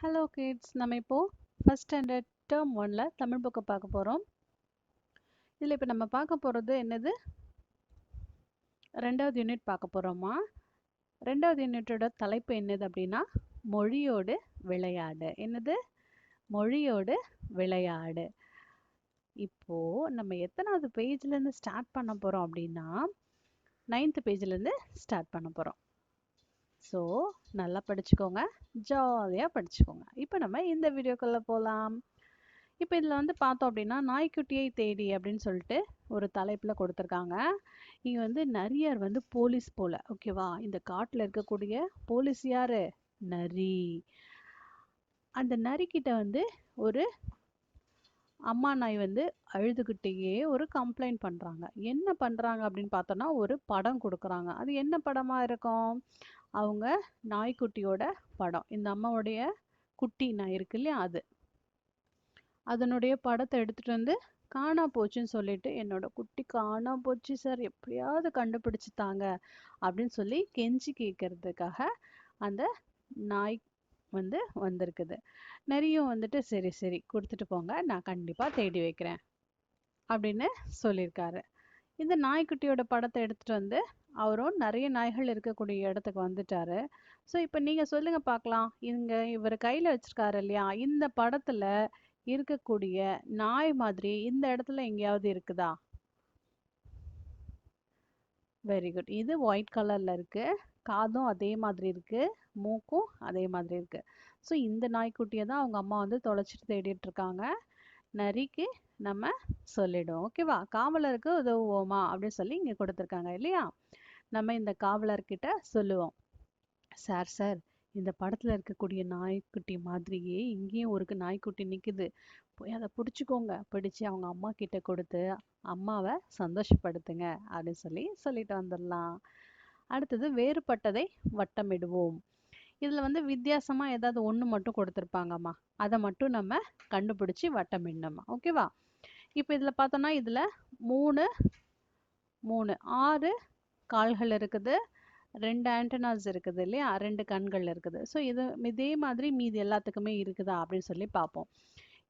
Hello kids நம்ம இப்போ first standard term ஒனில் தமிழ் புக்கை பார்க்க போகிறோம் இதில் இப்போ நம்ம பார்க்க போகிறது என்னது? ரெண்டாவது யூனிட் பார்க்க போகிறோமா ரெண்டாவது யூனிட்டோட தலைப்பு என்னது அப்படின்னா மொழியோடு விளையாடு. என்னது? மொழியோடு விளையாடு. இப்போது நம்ம எத்தனாவது பேஜ்லேருந்து ஸ்டார்ட் பண்ண போகிறோம் அப்படின்னா நைன்த் பேஜ்லேருந்து ஸ்டார்ட் பண்ண போகிறோம் ஸோ நல்லா படிச்சுக்கோங்க. ஜாலியாக படிச்சுக்கோங்க. இப்போ நம்ம இந்த வீடியோக்குள்ளே போகலாம் இப்போ இதில் வந்து பார்த்தோம் அப்படின்னா நாய்க்குட்டியை தேடி அப்படின்னு சொல்லிட்டு ஒரு தலைப்பில் கொடுத்துருக்காங்க. இங்கே வந்து நரியார் வந்து போலீஸ் போல ஓகேவா இந்த காட்டில் இருக்கக்கூடிய போலீஸ் யார்? நரி. அந்த நரிக்கிட்ட வந்து ஒரு அம்மா நாய் வந்து அழுதுகிட்டேயே ஒரு கம்ப்ளைண்ட் பண்ணுறாங்க என்ன பண்ணுறாங்க அப்படின்னு பார்த்தோன்னா ஒரு படம் கொடுக்குறாங்க. அது என்ன படமாக இருக்கும்? அவங்க நாய்க்குட்டியோட படம். இந்த அம்மாவுடைய குட்டி நாய் இருக்கு இல்லையா அது. அதனுடைய படத்தை எடுத்துட்டு வந்து காணா போச்சுன்னு சொல்லிட்டு என்னோட குட்டி காணா போச்சு சார் எப்படியாவது கண்டுபிடிச்சு தாங்க அப்படின்னு சொல்லி கெஞ்சி கேட்கறதுக்காக அந்த நாய் வந்து வந்திருக்குது. நிறைய வந்துட்டு சரி சரி கொடுத்துட்டு போங்க நான் கண்டிப்பாக தேடி வைக்கிறேன் அப்படின்னு சொல்லியிருக்காரு. இந்த நாய்க்குட்டியோட படத்தை எடுத்துகிட்டு வந்து அவரும் நிறைய நாய்கள் இருக்கக்கூடிய இடத்துக்கு வந்துட்டாரு. ஸோ இப்போ நீங்கள் சொல்லுங்க பார்க்கலாம். இங்க இவர் கையில் வச்சிருக்காரு இல்லையா? இந்த படத்தில் இருக்கக்கூடிய நாய் மாதிரி இந்த இடத்துல எங்கேயாவது இருக்குதா? வெரி குட் இது ஒயிட் கலரில் இருக்கு. காதும் அதே மாதிரி இருக்கு. மூக்கும் அதே மாதிரி இருக்கு. ஸோ இந்த நாய்க்குட்டியை தான் அவங்க அம்மா வந்து தொலைச்சிட்டு தேடிட்டு இருக்காங்க. நரிக்கு நம்ம சொல்லிடுவோம். ஓகேவா காவலருக்கு உதவுவோமா? அப்படின்னு சொல்லி இங்கே கொடுத்துருக்காங்க இல்லையா? நம்ம இந்த காவலர்கிட்ட சொல்லுவோம் சார் சார் இந்த படத்தில் இருக்கக்கூடிய நாய்க்குட்டி மாதிரியே இங்கேயும் ஒரு நாய்க்குட்டி நிற்குது போய் அதை பிடிச்சிக்கோங்க. பிடிச்சி அவங்க அம்மா கிட்ட கொடுத்து அம்மாவை சந்தோஷப்படுத்துங்க அப்படின்னு சொல்லி சொல்லிட்டு வந்துடலாம். அடுத்தது வேறுபட்டதை வட்டமிடுவோம். இதில் வந்து வித்தியாசமாக ஏதாவது ஒன்று மட்டும் கொடுத்துருப்பாங்கம்மா. அதை மட்டும் நம்ம கண்டுபிடிச்சி வட்டமிடணும்மா. ஓகேவா? இப்போ இதில் பார்த்தோன்னா இதில் மூணு மூணு ஆறு கால்கள் இருக்குது ரெண்டு ஆண்டனாஸ் இருக்குது இல்லையா? ரெண்டு கண்கள் இருக்குது. ஸோ இது இதே மாதிரி மீதி எல்லாத்துக்குமே இருக்குதா? அப்படின்னு சொல்லி பார்ப்போம்.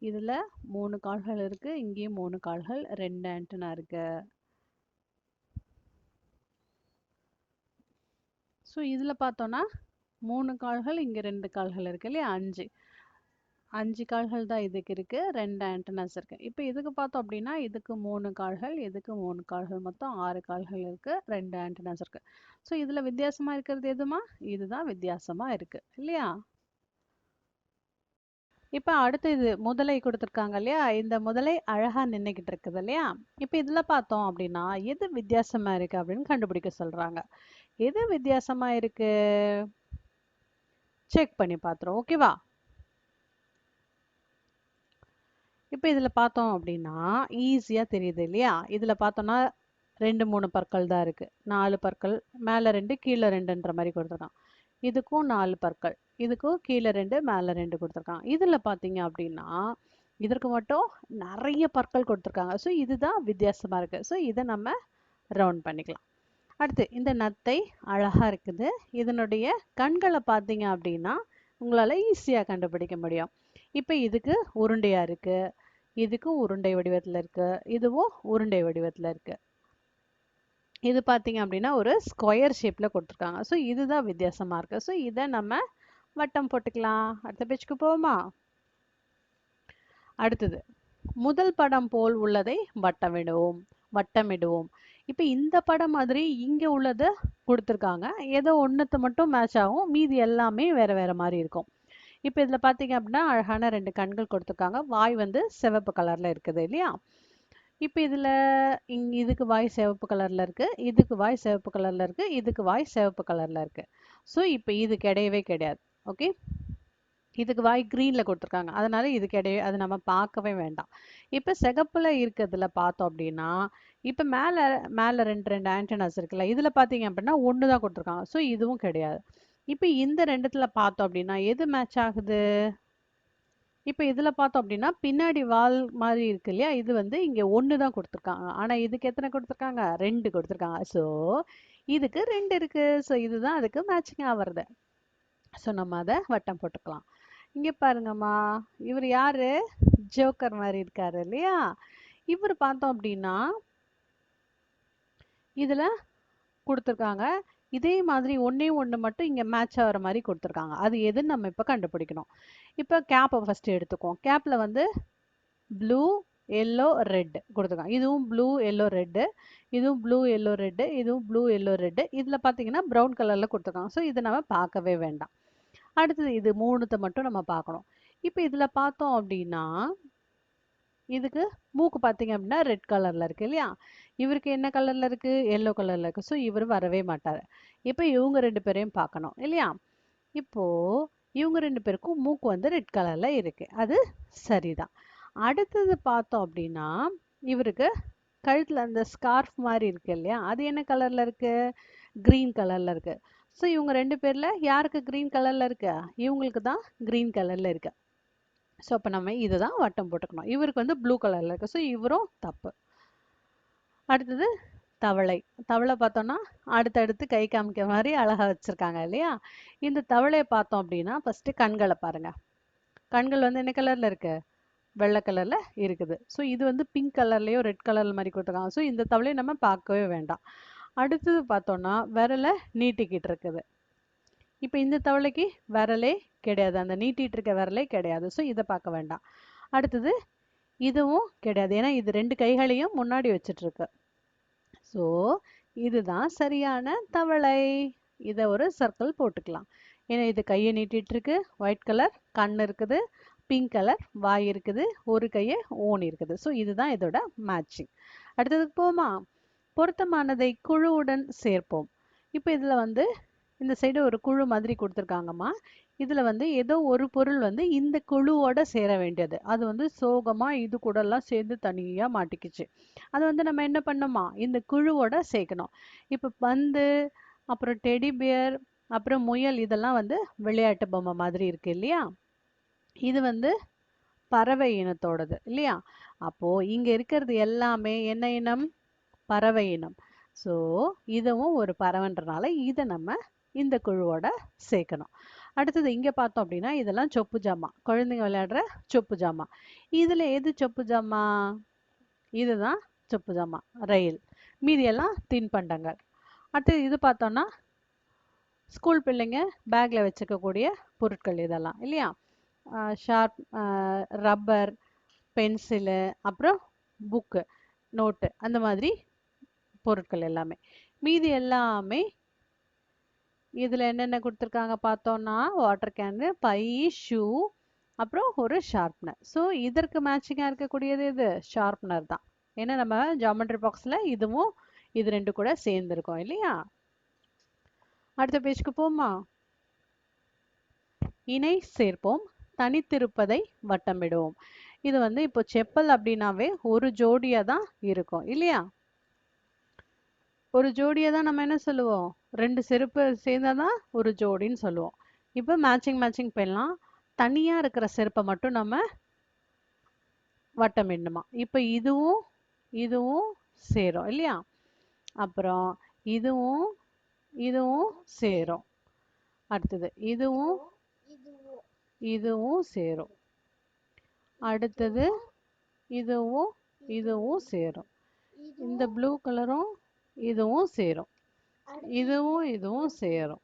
இதில் மூணு கால்கள் இருக்குது இங்கேயும் மூணு கால்கள் ரெண்டு ஆண்டனா இருக்கு. ஸோ இதில் பார்த்தோன்னா மூணு கால்கள் இங்கே ரெண்டு கால்கள் இருக்கு இல்லையா? அஞ்சு. அஞ்சு கால்கள் தான் இதுக்கு இருக்கு. ரெண்டு ஆண்டனாஸ் இருக்கு. இப்போ இதுக்கு பார்த்தோம் அப்படின்னா இதுக்கு மூணு கால்கள் இதுக்கு மூணு கால்கள் மொத்தம் ஆறு கால்கள் இருக்கு. ரெண்டு ஆண்டனாஸ் இருக்கு. ஸோ இதுல வித்தியாசமா இருக்கிறது எதுமா? இதுதான் வித்தியாசமா இருக்கு. இல்லையா? இப்போ அடுத்து இது முதலை கொடுத்துருக்காங்க இல்லையா? இந்த முதலை அழகா நின்றுக்கிட்டு இருக்குது இல்லையா? இப்போ இதுல பார்த்தோம் அப்படின்னா எது வித்தியாசமா இருக்கு அப்படின்னு கண்டுபிடிக்க சொல்றாங்க. எது வித்தியாசமா இருக்கு? செக் பண்ணி பார்த்துரும் ஓகேவா இப்போ இதில் பார்த்தோம் அப்படின்னா ஈஸியாக தெரியுது இல்லையா? இதில் பார்த்தோன்னா ரெண்டு மூணு பற்கள் தான் இருக்குது நாலு பற்கள் மேலே ரெண்டு கீழே ரெண்டுன்ற மாதிரி கொடுத்துருக்கான். இதுக்கும் நாலு பற்கள் இதுக்கும் கீழே ரெண்டு மேலே ரெண்டு கொடுத்துருக்கான். இதில் பார்த்தீங்க அப்படின்னா இதற்கு மட்டும் நிறைய பற்கள் கொடுத்துருக்காங்க. ஸோ இதுதான் வித்தியாசமாக இருக்குது ஸோ இதை நம்ம ரவுண்ட் பண்ணிக்கலாம். அடுத்து இந்த நத்தை அழகாக இருக்குது. இதனுடைய கண்களை பார்த்தீங்க அப்படின்னா உங்களால் ஈஸியாக கண்டுபிடிக்க முடியும். இப்போ இதுக்கு உருண்டையாக இருக்குது இதுக்கும் உருண்டை வடிவத்தில் இருக்குது இதுவும் உருண்டை வடிவத்தில் இருக்குது இது பார்த்தீங்க அப்படின்னா ஒரு ஸ்கொயர் ஷேப்பில் கொடுத்துருக்காங்க. ஸோ இதுதான் வித்தியாசமாக இருக்குது ஸோ இதை நம்ம வட்டம் போட்டுக்கலாம். அடுத்த பேச்சுக்கு போவோமா? அடுத்தது முதல் படம் போல் உள்ளதை வட்டமிடுவோம் வட்டமிடுவோம். இப்போ இந்த படம் மாதிரி இங்கே உள்ளதை கொடுத்துருக்காங்க. ஏதோ ஒன்றுத்து மட்டும் மேட்ச் ஆகும். மீதி எல்லாமே வேறு வேறு மாதிரி இருக்கும். இப்போ இதில் பார்த்தீங்க அப்படின்னா அழகான ரெண்டு கண்கள் கொடுத்துருக்காங்க. வாய் வந்து சிவப்பு கலரில் இருக்குது இல்லையா? இப்போ இதில் இங் இதுக்கு வாய் சிவப்பு கலரில் இருக்குது இதுக்கு வாய் சிவப்பு கலரில் இருக்குது இதுக்கு வாய் சிவப்பு கலரில் இருக்குது ஸோ இப்போ இது கிடையவே கிடையாது. ஓகே இதுக்கு வாய் க்ரீனில் கொடுத்துருக்காங்க. அதனால இது கிடையவே அது நம்ம பார்க்கவே வேண்டாம். இப்போ சிகப்பில் இருக்கிறதுல பார்த்தோம் அப்படின்னா இப்போ மேலே மேலே ரெண்டு ரெண்டு ஆண்டனாஸ் இருக்குல்ல இதில் பார்த்தீங்க அப்படின்னா ஒன்று தான் கொடுத்துருக்காங்க. ஸோ இதுவும் கிடையாது. இப்போ இந்த ரெண்டுத்துல பார்த்தோம் அப்படின்னா எது மேட்ச் ஆகுது? இப்போ இதில் பார்த்தோம் அப்படின்னா பின்னாடி வால் மாதிரி இருக்கு இல்லையா? இது வந்து இங்கே ஒன்று தான் கொடுத்துருக்காங்க. ஆனால் இதுக்கு எத்தனை கொடுத்துருக்காங்க? ரெண்டு கொடுத்துருக்காங்க. ஸோ இதுக்கு ரெண்டு இருக்குது ஸோ இதுதான் அதுக்கு மேட்சிங்காக வருது. ஸோ நம்ம அதை வட்டம் போட்டுக்கலாம். இங்கே பாருங்கம்மா. இவர் யார்? ஜோக்கர் மாதிரி இருக்காரு இல்லையா? இவர் பார்த்தோம் அப்படின்னா இதில் கொடுத்துருக்காங்க இதே மாதிரி ஒன்றே ஒன்று மட்டும் இங்கே மேட்ச் ஆகிற மாதிரி கொடுத்துருக்காங்க. அது எதுன்னு நம்ம இப்போ கண்டுபிடிக்கணும். இப்போ கேப்பை ஃபஸ்ட்டு எடுத்துக்குவோம். கேப்பில் வந்து ப்ளூ எல்லோ ரெட் கொடுத்துருக்காங்க. இதுவும் ப்ளூ எல்லோ ரெட்டு இதுவும் ப்ளூ எல்லோ ரெட்டு இதுவும் ப்ளூ எல்லோ ரெட்டு இதில் பார்த்தீங்கன்னா ப்ரௌன் கலரில் கொடுத்துருக்காங்க. ஸோ இதை நம்ம பார்க்கவே வேண்டாம். அடுத்தது இது மூணுத்தை மட்டும் நம்ம பார்க்கணும். இப்போ இதில் பார்த்தோம் அப்படின்னா இதுக்கு மூக்கு பார்த்தீங்க அப்படின்னா ரெட் கலரில் இருக்குது இல்லையா? இவருக்கு என்ன கலரில் இருக்குது எல்லோ கலரில் இருக்குது ஸோ இவர் வரவே மாட்டார். இப்போ இவங்க ரெண்டு பேரையும் பார்க்கணும் இல்லையா? இப்போது இவங்க ரெண்டு பேருக்கும் மூக்கு வந்து ரெட் கலரில் இருக்குது அது சரிதான். அடுத்தது பார்த்தோம் அப்படின்னா இவருக்கு கழுத்தில் அந்த ஸ்கார்ஃப் மாதிரி இருக்குது இல்லையா? அது என்ன கலரில் இருக்குது க்ரீன் கலரில் இருக்குது ஸோ இவங்க ரெண்டு பேரில் யாருக்கு க்ரீன் கலரில் இருக்கு? இவங்களுக்கு தான் க்ரீன் கலரில் இருக்குது ஸோ அப்போ நம்ம இதை தான் வட்டம் போட்டுக்கணும். இவருக்கு வந்து ப்ளூ கலரில் இருக்குது ஸோ இவரும் தப்பு. அடுத்தது தவளை. தவளை பார்த்தோம்னா அடுத்தடுத்து கை காமிக்கிற மாதிரி அழகாக வச்சுருக்காங்க இல்லையா? இந்த தவளையை பார்த்தோம் அப்படின்னா ஃபஸ்ட்டு கண்களை பாருங்கள் கண்கள் வந்து என்ன கலரில் இருக்குது வெள்ளை கலரில் இருக்குது. ஸோ இது வந்து பிங்க் கலர்லேயோ ரெட் கலர் மாதிரி கொடுத்துருக்காங்க. ஸோ இந்த தவளையை நம்ம பார்க்கவே வேண்டாம். அடுத்தது பார்த்தோம்னா விரலை நீட்டிக்கிட்டு இருக்குது. இப்போ இந்த தவளைக்கு விரலே கிடையாது. அந்த நீட்டிகிட்டு இருக்க விரலே கிடையாது. ஸோ இதை பார்க்க வேண்டாம். அடுத்தது இதுவும் கிடையாது. ஏன்னா இது ரெண்டு கைகளையும் முன்னாடி வச்சிட்ருக்கு ஸோ இதுதான் சரியான தவளை. இதை ஒரு சர்க்கிள் போட்டுக்கலாம். ஏன்னா இது கையை நீட்டிட்டு இருக்கு ஒயிட் கலர் கண் இருக்குது. பிங்க் கலர் வாய் இருக்குது. ஒரு கையை ஓன் இருக்குது. ஸோ இதுதான் இதோட மேட்சிங் அடுத்ததுக்கு போமா பொருத்தமானதை குழுவுடன் சேர்ப்போம். இப்போ இதில் வந்து இந்த சைடு ஒரு குழு மாதிரி கொடுத்துருக்காங்கம்மா. இதில் வந்து ஏதோ ஒரு பொருள் வந்து இந்த குழுவோட சேர வேண்டியது. அது வந்து சோகமாக இது கூடலாம் சேர்ந்து தனியாக மாட்டிக்கிச்சு. அது வந்து நம்ம என்ன பண்ணோமா? இந்த குழுவோட சேர்க்கணும். இப்போ பந்து அப்புறம் டெடி பியர் அப்புறம் முயல் இதெல்லாம் வந்து விளையாட்டு பொம்மை மாதிரி இருக்குது இல்லையா? இது வந்து பறவை இனத்தோடது இல்லையா? அப்போது இங்கே இருக்கிறது எல்லாமே என்ன இனம்? பறவை இனம். ஸோ இதுவும் ஒரு பறவைன்றனால இதை நம்ம இந்த குழுவோட சேர்க்கணும். அடுத்தது இங்கே பார்த்தோம் அப்படின்னா இதெல்லாம் சொப்பு ஜாமா. குழந்தைங்க விளையாடுற சொப்பு ஜாமா. இதில் எது சொப்பு ஜாமா? இதுதான் சொப்பு ஜாமா ரயில். மீதியெல்லாம் தின்பண்டங்கள். அடுத்து இது பார்த்தோம்னா ஸ்கூல் பிள்ளைங்க பேக்கில் வச்சுக்கக்கூடிய பொருட்கள் இதெல்லாம் இல்லையா? ஷார்ப் ரப்பர் பென்சிலு அப்புறம் புக்கு நோட்டு அந்த மாதிரி பொருட்கள் எல்லாமே. மீதி எல்லாமே இதில் என்னென்ன கொடுத்துருக்காங்க பார்த்தோம்னா வாட்டர் கேனு பை ஷூ அப்புறம் ஒரு ஷார்ப்னர் ஸோ இதற்கு மேட்சிங்காக இருக்கக்கூடியது இது ஷார்ப்னர் தான். ஏன்னா நம்ம ஜாமெட்ரி பாக்ஸில் இதுவும் இது ரெண்டு கூட சேர்ந்துருக்கோம் இல்லையா? அடுத்த பேஜ்க்கு போமா? இணை சேர்ப்போம். தனித்திருப்பதை வட்டமிடுவோம். இது வந்து இப்போ செப்பல் அப்படின்னாவே ஒரு ஜோடியாக தான் இருக்கும் இல்லையா? ஒரு ஜோடியை தான் நம்ம என்ன சொல்லுவோம்? ரெண்டு செருப்பு சேர்ந்தாதான் ஒரு ஜோடின்னு சொல்லுவோம். இப்போ மேட்சிங் மேட்சிங் பண்ணலாம் தனியாக இருக்கிற செருப்பை மட்டும் நம்ம வட்டமிடணுமா இப்போ இதுவும் இதுவும் சேரும் இல்லையா? அப்புறம் இதுவும் இதுவும் சேரும். அடுத்தது இதுவும் இதுவும் சேரும். அடுத்தது இதுவும் இதுவும் சேரும். இந்த ப்ளூ கலரும் இதுவும் சேரும். இதுவும் இதுவும் சேரும்.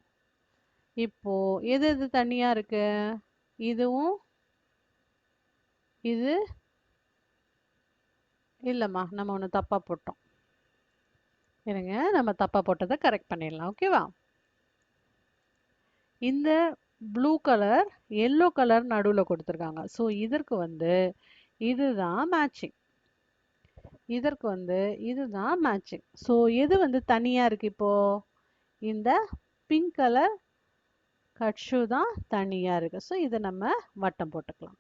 இப்போ எது எது தனியா இருக்கு? இதுவும் இது இல்லைம்மா நம்ம ஒன்று தப்பா போட்டோம். இருங்க நம்ம தப்பா போட்டதை கரெக்ட் பண்ணிடலாம் ஓகேவா இந்த ப்ளூ கலர் எல்லோ கலர் நடுவில் கொடுத்துருக்காங்க. ஸோ இதற்கு வந்து இதுதான் மேட்சிங் இதற்கு வந்து இதுதான் மேட்சிங் ஸோ எது வந்து தனியாக இருக்கு இப்போ? இந்த பிங்க் கலர் கட் ஷூ தான் தனியாக இருக்கு. ஸோ இதை நம்ம வட்டம் போட்டுக்கலாம்.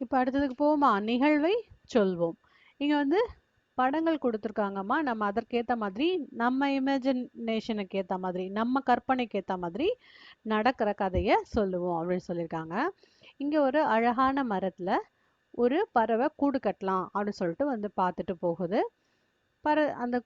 இப்போ அடுத்ததுக்கு போவோமா? நிகழ்வை சொல்வோம். இங்கே வந்து படங்கள் கொடுத்துருக்காங்கம்மா. நம்ம அதற்கேற்ற மாதிரி நம்ம இமேஜினேஷனுக்கு ஏற்ற மாதிரி நம்ம கற்பனைக்கு ஏற்ற மாதிரி நடக்கிற கதையை சொல்லுவோம் அப்படின்னு சொல்லியிருக்காங்க. இங்கே ஒரு அழகான மரத்தில் ஒரு பறவை கூடு கட்டலாம் அப்படின்னு சொல்லிட்டு வந்து பார்த்துட்டு போகுது. பற அந்த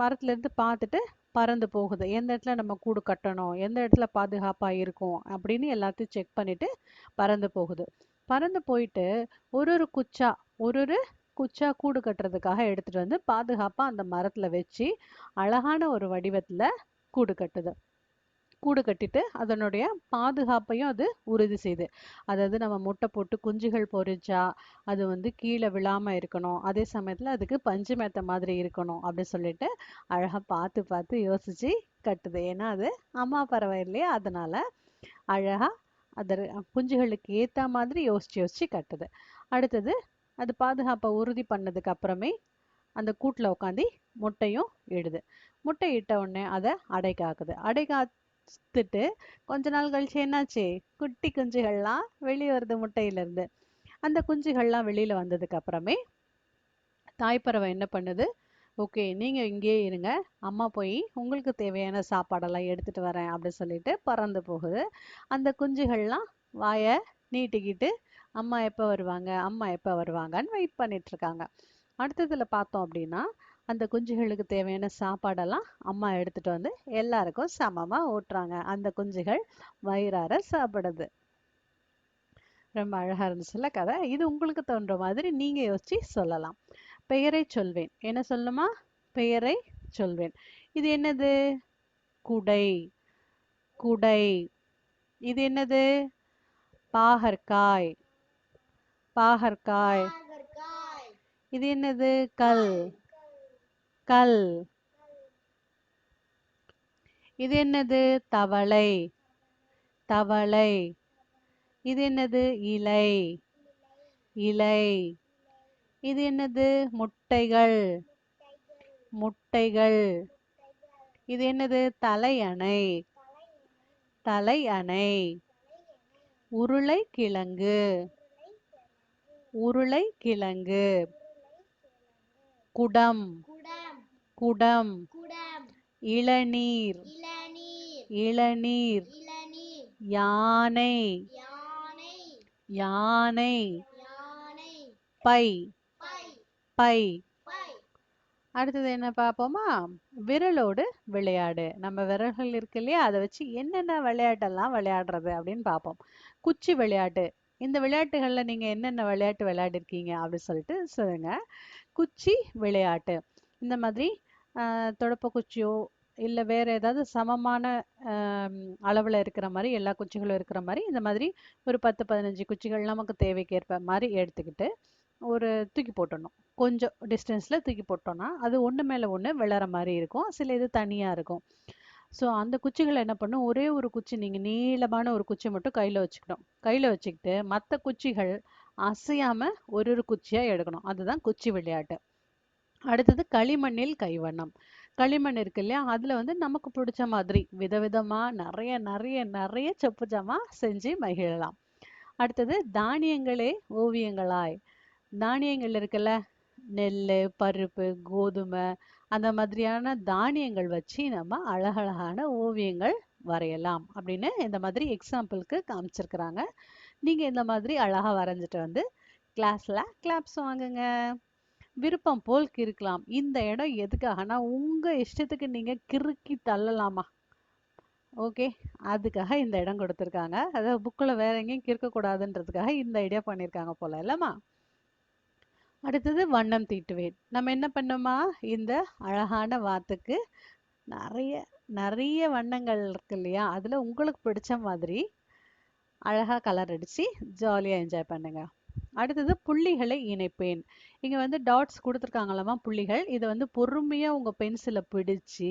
மரத்துலேருந்து பார்த்துட்டு பறந்து போகுது. எந்த இடத்துல நம்ம கூடு கட்டணும் எந்த இடத்துல பாதுகாப்பாக இருக்கும் அப்படின்னு எல்லாத்தையும் செக் பண்ணிட்டு பறந்து போகுது. பறந்து போயிட்டு ஒரு ஒரு குச்சா ஒரு ஒரு குச்சா கூடு கட்டுறதுக்காக எடுத்துட்டு வந்து பாதுகாப்பாக அந்த மரத்தில் வச்சு அழகான ஒரு வடிவத்தில் கூடு கட்டுது. கூடு கட்டிட்டு அதனுடைய பாதுகாப்பையும் அது உறுதி செய்யுது அதாவது நம்ம முட்டை போட்டு குஞ்சுகள் பொரிச்சா அது வந்து கீழே விழாம இருக்கணும். அதே சமயத்துல அதுக்கு பஞ்சு மேத்த மாதிரி இருக்கணும் அப்படின்னு சொல்லிட்டு அழகா பார்த்து பார்த்து யோசிச்சு கட்டுது. ஏன்னா அது அம்மா பறவை இல்லையா? அதனால அழகா அதர் குஞ்சுகளுக்கு ஏற்ற மாதிரி யோசிச்சு யோசிச்சு கட்டுது. அடுத்தது அது பாதுகாப்பை உறுதி பண்ணதுக்கு அப்புறமே அந்த கூட்டில் உட்காந்து முட்டையும் இடுது. முட்டை இட்ட உடனே அதை அடை காக்குது. அடை கொஞ்ச நாள் கழிச்சு என்னாச்சு? குட்டி குஞ்சுகள்லாம் வெளியே வருது முட்டையிலேருந்து. அந்த குஞ்சுகள்லாம் வெளியில வந்ததுக்கு அப்புறமே தாய்ப்பறவை என்ன பண்ணுது? ஓகே நீங்க இங்கேயே இருங்க. அம்மா போய் உங்களுக்கு தேவையான சாப்பாடெல்லாம் எடுத்துட்டு வரேன் அப்படின்னு சொல்லிட்டு பறந்து போகுது. அந்த குஞ்சுகள்லாம் வாயை நீட்டிக்கிட்டு அம்மா எப்போ வருவாங்க? அம்மா எப்போ வருவாங்கன்னு வெயிட் பண்ணிட்டு இருக்காங்க. அடுத்ததுல பார்த்தோம் அப்படின்னா அந்த குஞ்சுகளுக்கு தேவையான சாப்பாடெல்லாம் அம்மா எடுத்துட்டு வந்து எல்லாருக்கும் சமமா ஊட்டுறாங்க. அந்த குஞ்சுகள் வயிறார சாப்பிடுது. ரொம்ப அழகா இருந்துச்சுல்ல கதை? இது உங்களுக்கு தோன்ற மாதிரி நீங்க யோசிச்சு சொல்லலாம். பெயரை சொல்வேன். என்ன சொல்லுமா? பெயரை சொல்வேன். இது என்னது? குடை. குடை. இது என்னது? பாகற்காய். பாகற்காய். பாகற்காய். இது என்னது? கல். கல். இது என்னது? தவளை. தவளை. இது என்னது? இலை. இலை. இது என்னது? முட்டைகள். முட்டைகள். இது என்னது? தலையணை. தலையணை. உருளைக்கிழங்கு. உருளைக்கிழங்கு. குடம். குடம். இளநீர். இளநீர். யானை. யானை. பை. பை. அடுத்தது என்ன பார்ப்போமா? விரலோடு விளையாடு. நம்ம விரல்கள் இருக்கு இல்லையா? அதை வச்சு என்னென்ன விளையாட்டெல்லாம் விளையாடுறது அப்படின்னு பார்ப்போம். குச்சி விளையாட்டு. இந்த விளையாட்டுகள்ல நீங்க என்னென்ன விளையாட்டு விளையாடிருக்கீங்க அப்படின்னு சொல்லிட்டு சொல்லுங்க. குச்சி விளையாட்டு. இந்த மாதிரி துடப்ப குச்சியோ இல்லை வேறு ஏதாவது சமமான அளவில் இருக்கிற மாதிரி எல்லா குச்சிகளும் இருக்கிற மாதிரி இந்த மாதிரி ஒரு பத்து பதினஞ்சு குச்சிகள் நமக்கு தேவைக்கேற்ப மாதிரி எடுத்துக்கிட்டு ஒரு தூக்கி போட்டுடணும். கொஞ்சம் டிஸ்டன்ஸில் தூக்கி போட்டோன்னா அது ஒன்று மேலே ஒன்று விளற மாதிரி இருக்கும். சில இது தனியாக இருக்கும். ஸோ அந்த குச்சிகளை என்ன பண்ணும்? ஒரே ஒரு குச்சி நீங்கள் நீளமான ஒரு குச்சி மட்டும் கையில் வச்சுக்கணும். கையில் வச்சுக்கிட்டு மற்ற குச்சிகள் அசையாமல் ஒரு ஒரு குச்சியாக எடுக்கணும். அதுதான் குச்சி விளையாட்டு. அடுத்தது களிமண்ணில் கைவண்ணம். களிமண் இருக்கு இல்லையா? அதில் வந்து நமக்கு பிடிச்ச மாதிரி விதவிதமாக நிறைய நிறைய நிறைய சொப்பு ஜாமா செஞ்சு மகிழலாம். அடுத்தது தானியங்களே ஓவியங்களாய். தானியங்கள் இருக்குல்ல? நெல் பருப்பு கோதுமை அந்த மாதிரியான தானியங்கள் வச்சு நம்ம அழகழகான ஓவியங்கள் வரையலாம் அப்படின்னு இந்த மாதிரி எக்ஸாம்பிளுக்கு காமிச்சிருக்கிறாங்க. நீங்கள் இந்த மாதிரி அழகாக வரைஞ்சிட்டு வந்து கிளாஸில் கிளாப்ஸ் வாங்குங்க. விருப்பம் போல் கிறுக்கலாம். இந்த இடம் எதுக்காகனா உங்க இஷ்டத்துக்கு நீங்க கிறுக்கி தள்ளலாமா? ஓகே. அதுக்காக இந்த இடம் கொடுத்துருக்காங்க. அதாவது புக்கில் வேற எங்கேயும் கிறுக்க கூடாதுன்றதுக்காக இந்த ஐடியா பண்ணியிருக்காங்க போல. இல்லம்மா? அடுத்தது வண்ணம் தீட்டுவேன். நம்ம என்ன பண்ணோமா? இந்த அழகான வாத்துக்கு நிறைய நிறைய வண்ணங்கள் இருக்கு இல்லையா? அதில் உங்களுக்கு பிடிச்ச மாதிரி அழகாக கலர் அடித்து ஜாலியாக என்ஜாய் பண்ணுங்கள் அடுத்தது புள்ளிகளை இணைப்பேன். இங்கே வந்து டாட்ஸ் கொடுத்துருக்காங்களாமா புள்ளிகள். இதை வந்து பொறுமையாக உங்க பென்சிலை பிடிச்சி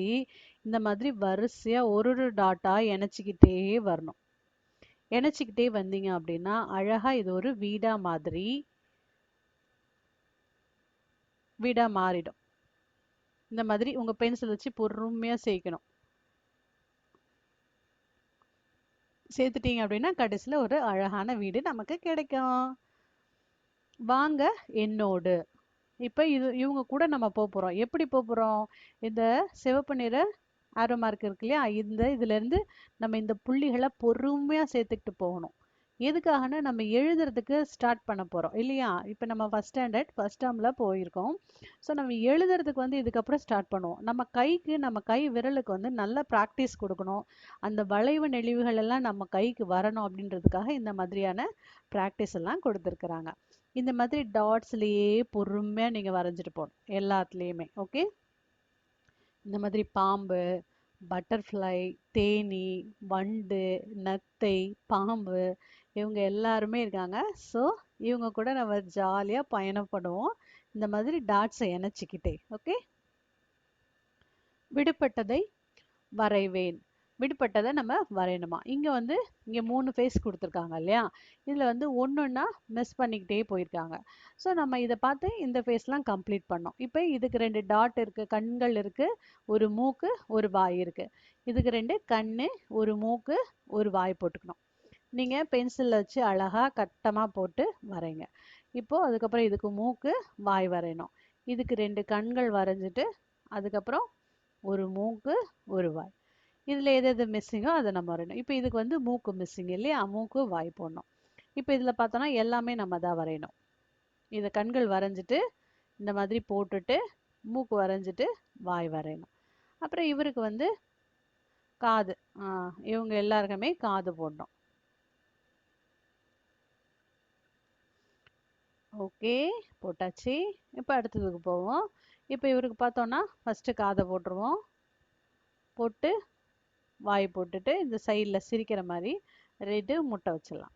இந்த மாதிரி வரிசையா ஒரு ஒரு டாட்டா இணைச்சிக்கிட்டே வரணும். இணைச்சிக்கிட்டே வந்தீங்க அப்படின்னா அழகா இது ஒரு வீடா மாதிரி வீடாக மாறிடும். இந்த மாதிரி உங்கள் பென்சில் வச்சு பொறுமையாக சேர்க்கணும். சேர்த்துட்டீங்க அப்படின்னா கடைசியில் ஒரு அழகான வீடு நமக்கு கிடைக்கும். வாங்க என்னோடு. இப்போ இது இவங்க கூட நம்ம போக போகிறோம் எப்படி போக போகிறோம் இந்த சிவப்பு நிற ஆரோ மார்க் இருக்கு இல்லையா? இந்த இதுலேருந்து நம்ம இந்த புள்ளிகளை பொறுமையாக சேர்த்துக்கிட்டு போகணும். எதுக்காகனா நம்ம எழுதுறதுக்கு ஸ்டார்ட் பண்ண போகிறோம் இல்லையா? இப்போ நம்ம ஃபஸ்ட் ஸ்டாண்டர்ட் ஃபஸ்ட் டேர்மில் போயிருக்கோம். ஸோ நம்ம எழுதுறதுக்கு வந்து இதுக்கப்புறம் ஸ்டார்ட் பண்ணுவோம். நம்ம கைக்கு நம்ம கை விரலுக்கு வந்து நல்ல ப்ராக்டிஸ் கொடுக்கணும். அந்த வளைவு நெளிவுகள் எல்லாம் நம்ம கைக்கு வரணும் அப்படின்றதுக்காக இந்த மாதிரியான ப்ராக்டிஸ் எல்லாம் கொடுத்துருக்குறாங்க. இந்த மாதிரி டாட்ஸ்லேயே பொறுமையாக நீங்கள் வரைஞ்சிட்டு போகணும் எல்லாத்துலேயுமே ஓகே இந்த மாதிரி பாம்பு பட்டர்ஃப்ளை தேனி வண்டு நத்தை பாம்பு இவங்க எல்லாருமே இருக்காங்க. ஸோ இவங்க கூட நம்ம ஜாலியாக பயணம் பண்ணுவோம் இந்த மாதிரி டாட்ஸை இணைச்சிக்கிட்டே ஓகே விடுபட்டதை வரைவேன். விடுபட்டதை நம்ம வரையணுமா? இங்கே வந்து இங்கே மூணு ஃபேஸ் கொடுத்துருக்காங்க இல்லையா? இதில் வந்து ஒன்று ஒன்றா மிஸ் பண்ணிக்கிட்டே போயிருக்காங்க. ஸோ நம்ம இதை பார்த்து இந்த ஃபேஸ்லாம் கம்ப்ளீட் பண்ணோம். இப்போ இதுக்கு ரெண்டு டாட் இருக்குது கண்கள் இருக்குது ஒரு மூக்கு ஒரு வாய் இருக்குது இதுக்கு ரெண்டு கண் ஒரு மூக்கு ஒரு வாய் போட்டுக்கணும். நீங்கள் பென்சிலில் வச்சு அழகாக கட்டமாக போட்டு வரைங்க. இப்போது அதுக்கப்புறம் இதுக்கு மூக்கு வாய் வரையணும். இதுக்கு ரெண்டு கண்கள் வரைஞ்சிட்டு அதுக்கப்புறம் ஒரு மூக்கு ஒரு வாய். இதில் எது எது மிஸ்ஸிங்கோ அதை நம்ம வரையணும். இப்போ இதுக்கு வந்து மூக்கு மிஸ்ஸிங் இல்லையா? மூக்கு வாய் போடணும். இப்போ இதில் பார்த்தோன்னா எல்லாமே நம்ம தான் வரையணும். இதை கண்கள் வரைஞ்சிட்டு இந்த மாதிரி போட்டுட்டு மூக்கு வரைஞ்சிட்டு வாய் வரையணும். அப்புறம் இவருக்கு வந்து காது. இவங்க எல்லாருக்குமே காது போடணும். ஓகே போட்டாச்சு. இப்போ அடுத்ததுக்கு போவோம். இப்போ இவருக்கு பார்த்தோன்னா ஃபஸ்ட்டு காதை போட்டுருவோம். போட்டு வாய் போட்டுட்டு இந்த சைடில் சிரிக்கிற மாதிரி ரெட்டு முட்டை வச்சிடலாம்.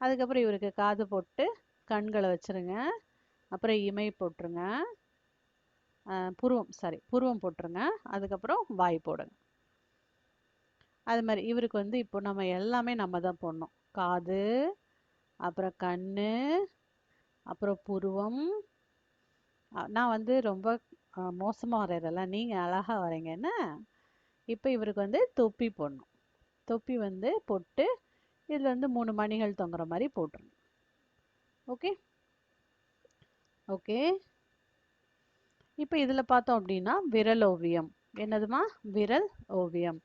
அதுக்கப்புறம் இவருக்கு காது போட்டு கண்களை வச்சிருங்க. அப்புறம் இமை போட்டுருங்க. புருவம் சாரி புருவம் போட்டுருங்க. அதுக்கப்புறம் வாய் போடுங்க. அது மாதிரி இவருக்கு வந்து இப்போ நம்ம எல்லாமே நம்ம தான் போடணும். காது அப்புறம் கண் அப்புறம் புருவம். நான் வந்து ரொம்ப மோசமாக வரைகிறல நீங்கள் அழகாக வரைங்க. என்ன? இப்போ இவருக்கு வந்து தொப்பி போடணும். தொப்பி வந்து போட்டு இதில் வந்து மூணு மணிகள் தொங்குற மாதிரி போட்டுருணும் ஓகே? ஓகே? இப்போ இதில் பார்த்தோம் அப்படின்னா விரல் ஓவியம். என்னதுமா? விரல் ஓவியம்.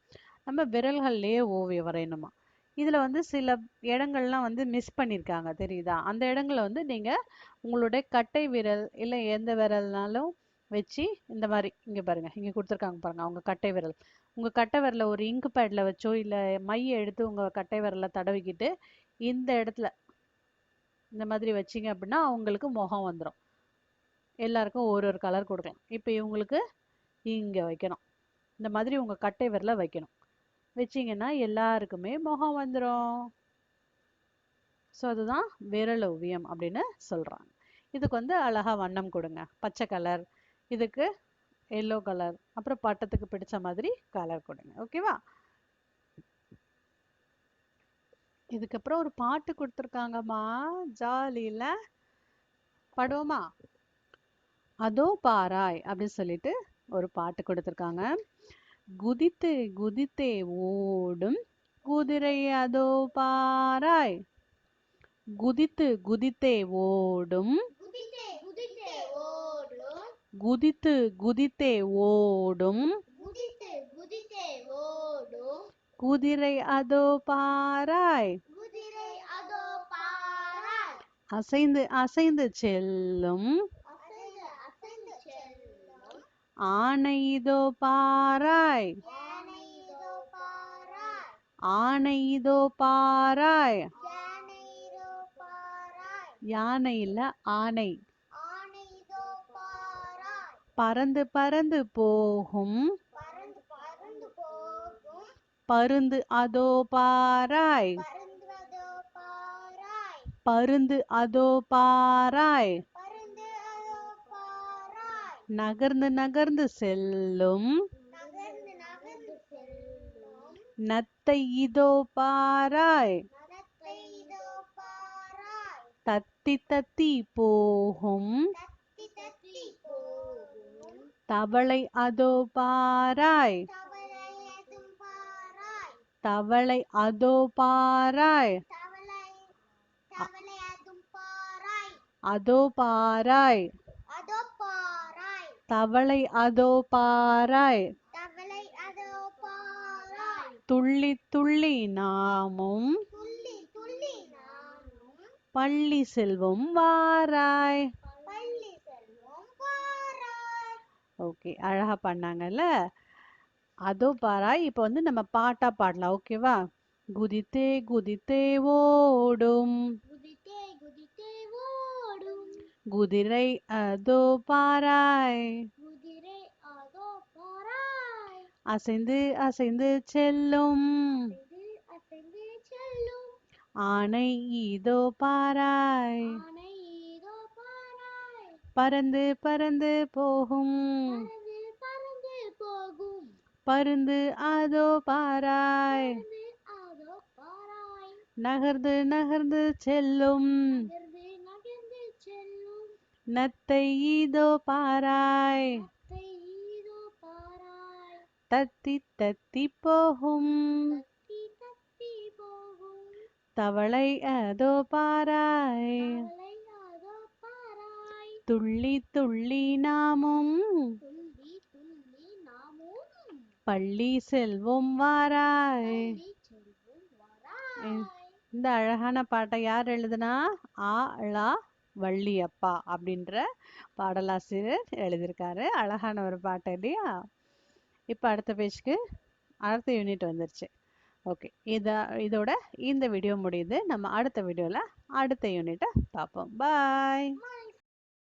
நம்ம விரல்கள்லேயே ஓவியம் வரையணுமா? இதில் வந்து சில இடங்கள்லாம் வந்து மிஸ் பண்ணியிருக்காங்க தெரியுதா? அந்த இடங்களை வந்து நீங்கள் உங்களுடைய கட்டை விரல் இல்லை எந்த விரல்னாலும் வச்சு இந்த மாதிரி இங்கே பாருங்க இங்கே கொடுத்துருக்காங்க பாருங்கள் அவங்க கட்டை விரல். உங்கள் கட்டை விரலை ஒரு இங்க் பேடில் வச்சோ இல்லை மையை எடுத்து உங்கள் கட்டை விரலை தடவிக்கிட்டு இந்த இடத்துல இந்த மாதிரி வச்சீங்க அப்படின்னா அவங்களுக்கு முகம் வந்துடும் எல்லாருக்கும் ஒரு ஒரு கலர் கொடுக்கலாம் இப்போ இவங்களுக்கு இங்கே வைக்கணும். இந்த மாதிரி உங்கள் கட்டை விரலை வைக்கணும். வச்சிங்கன்னா எல்லாருக்குமே முகம் வந்துடும் ஸோ அதுதான் விரல் ஓவியம் அப்படின்னு சொல்கிறாங்க இதுக்கு வந்து அழகா வண்ணம் கொடுங்க. பச்சை கலர் இதுக்கு எல்லோ கலர் அப்புறம் பட்டத்துக்கு பிடிச்ச மாதிரி கலர் கொடுங்க ஓகேவா இதுக்கப்புறம் ஒரு பாட்டு கொடுத்துருக்காங்கம்மா ஜாலியில். படுவோமா? அதோ பாராய் அப்படின்னு சொல்லிட்டு ஒரு பாட்டு கொடுத்துருக்காங்க. குதித்து குதித்தே ஓடும் குதிரை அதோ பாராய். குதித்து குதித்தே ஓடும் குதித்தே குதித்தே ஓடும் குதித்து குதித்தே ஓடும். குதிரை அதோ பாராய். அசைந்து அசைந்து செல்லும். ஆனை இதோ பாராய். ஆனை இதோ பாராய். யானை இல்ல ஆனை. பறந்து பறந்து போகும். பருந்து அதோ பாராய். பருந்து அதோ பாராய். நகர்ந்து நகர்ந்து செல்லும். நத்தை இதோ பாராய். தத்தி தத்தி போகும். தவளை அதோ பாராய். தவளை அதோ பாராய். அதோ பாராய். தவளை அதோ பாராய். துள்ளி துள்ளி நாமும் பள்ளி செல்வம் வாராய் பள்ளி செல்வம் பாராய் ஓகே. அழகா பண்ணாங்கல்ல. அதோ பாராய் இப்போ வந்து நம்ம பாட்டா பாடலாம் ஓகேவா? குதித்தே குதித்தே ஓடும். குதித்தே குதித்தே ஓடும். குதிரை அதோ பாராய். குதிரை அதோ பாராய். அசைந்து அசைந்து செல்லும். அசைந்து செல்லும். ஆனை இதோ பாராய். ஆனை இதோ பாராய் பறந்து பறந்து போகும். பருந்து அதோ பாராய். நகர்ந்து நகர்ந்து செல்லும். நத்தை இதோ பாராய். தத்தி தத்தி போகும். தவளை அதோ பாராய். துள்ளி துள்ளி நாமும். பள்ளி செல்வோம் வாராய். இந்த அழகான பாட்டை யார் எழுதுனா? ஆ ளா வள்ளியப்பா அப்படின்ற பாடலாசிரியர் எழுதியிருக்காரு. அழகான ஒரு பாட்டு இல்லையா? இப்போ அடுத்த பேஜ்க்கு அடுத்த யூனிட் வந்துருச்சு. ஓகே இதை இதோட இந்த வீடியோ முடியுது. நம்ம அடுத்த வீடியோவில் அடுத்த யூனிட்டை பார்ப்போம். பாய்